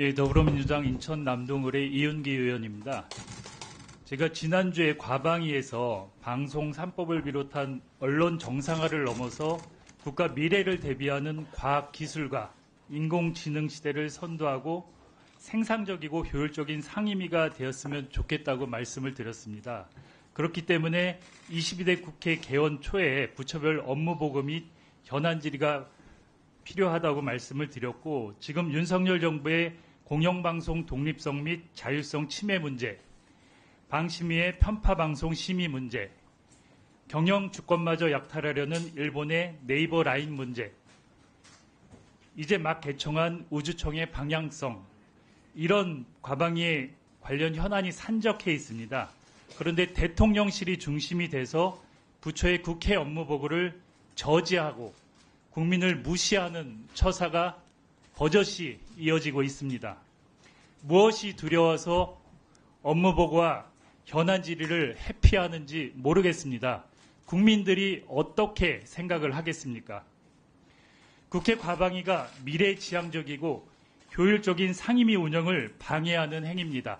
예, 더불어민주당 인천 남동을의 이윤기 의원입니다. 제가 지난주에 과방위에서 방송 3법을 비롯한 언론 정상화를 넘어서 국가 미래를 대비하는 과학 기술과 인공지능 시대를 선도하고 생산적이고 효율적인 상임위가 되었으면 좋겠다고 말씀을 드렸습니다. 그렇기 때문에 22대 국회 개원 초에 부처별 업무 보고 및 현안 질의가 필요하다고 말씀을 드렸고 지금 윤석열 정부의 공영방송 독립성 및 자율성 침해 문제, 방심위의 편파방송 심의 문제, 경영 주권마저 약탈하려는 일본의 네이버 라인 문제, 이제 막 개청한 우주청의 방향성, 이런 과방위에 관련 현안이 산적해 있습니다. 그런데 대통령실이 중심이 돼서 부처의 국회 업무 보고를 저지하고 국민을 무시하는 처사가 버젓이 이어지고 있습니다. 무엇이 두려워서 업무 보고와 현안 질의를 회피하는지 모르겠습니다. 국민들이 어떻게 생각을 하겠습니까? 국회 과방위가 미래지향적이고 효율적인 상임위 운영을 방해하는 행위입니다.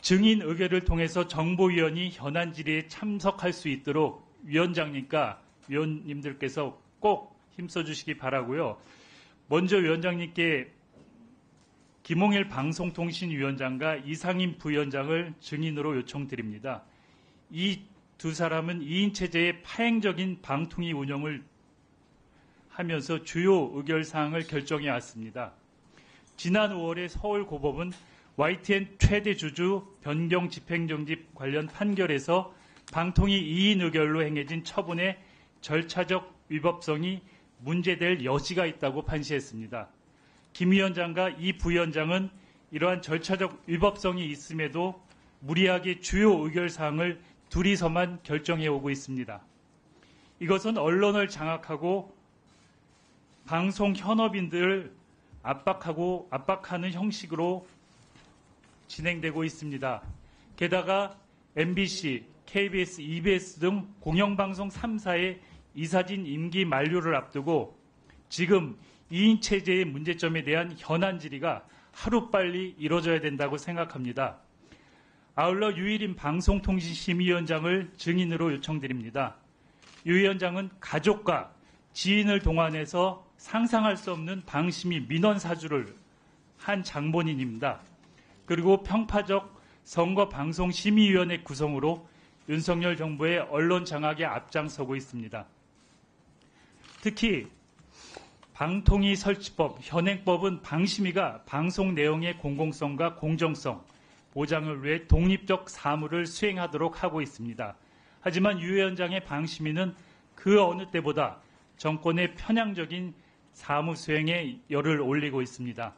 증인 의결을 통해서 정보위원이 현안 질의에 참석할 수 있도록 위원장님과 위원님들께서 꼭 힘써 주시기 바라고요. 먼저 위원장님께 김홍일 방송통신위원장과 이상임 부위원장을 증인으로 요청드립니다. 이 두 사람은 2인 체제의 파행적인 방통위 운영을 하면서 주요 의결 사항을 결정해 왔습니다. 지난 5월에 서울고법은 YTN 최대 주주 변경 집행정지 관련 판결에서 방통위 2인 의결로 행해진 처분의 절차적 위법성이 문제될 여지가 있다고 판시했습니다. 김 위원장과 이 부위원장은 이러한 절차적 위법성이 있음에도 무리하게 주요 의결 사항을 둘이서만 결정해 오고 있습니다. 이것은 언론을 장악하고 방송 현업인들을 압박하고 압박하는 형식으로 진행되고 있습니다. 게다가 MBC, KBS, EBS 등 공영방송 3사의 이사진 임기 만료를 앞두고 지금 2인 체제의 문제점에 대한 현안 질의가 하루빨리 이루어져야 된다고 생각합니다. 아울러 유일인 방송통신심의위원장을 증인으로 요청드립니다. 유 위원장은 가족과 지인을 동원해서 상상할 수 없는 방심이 민원 사주를 한 장본인입니다. 그리고 평파적 선거 방송 심의위원회 구성으로 윤석열 정부의 언론 장악에 앞장서고 있습니다. 특히 방통위 설치법, 현행법은 방심위가 방송 내용의 공공성과 공정성 보장을 위해 독립적 사무를 수행하도록 하고 있습니다. 하지만 유 위원장의 방심위는 그 어느 때보다 정권의 편향적인 사무 수행에 열을 올리고 있습니다.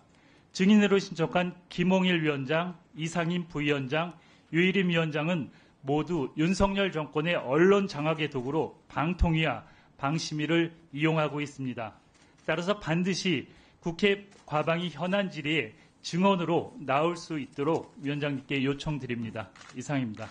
증인으로 신청한 김홍일 위원장, 이상임 부위원장, 유일임 위원장은 모두 윤석열 정권의 언론 장악의 도구로 방통위와 방심위를 이용하고 있습니다. 따라서 반드시 국회 과방위 현안 질의에 증언으로 나올 수 있도록 위원장님께 요청드립니다. 이상입니다.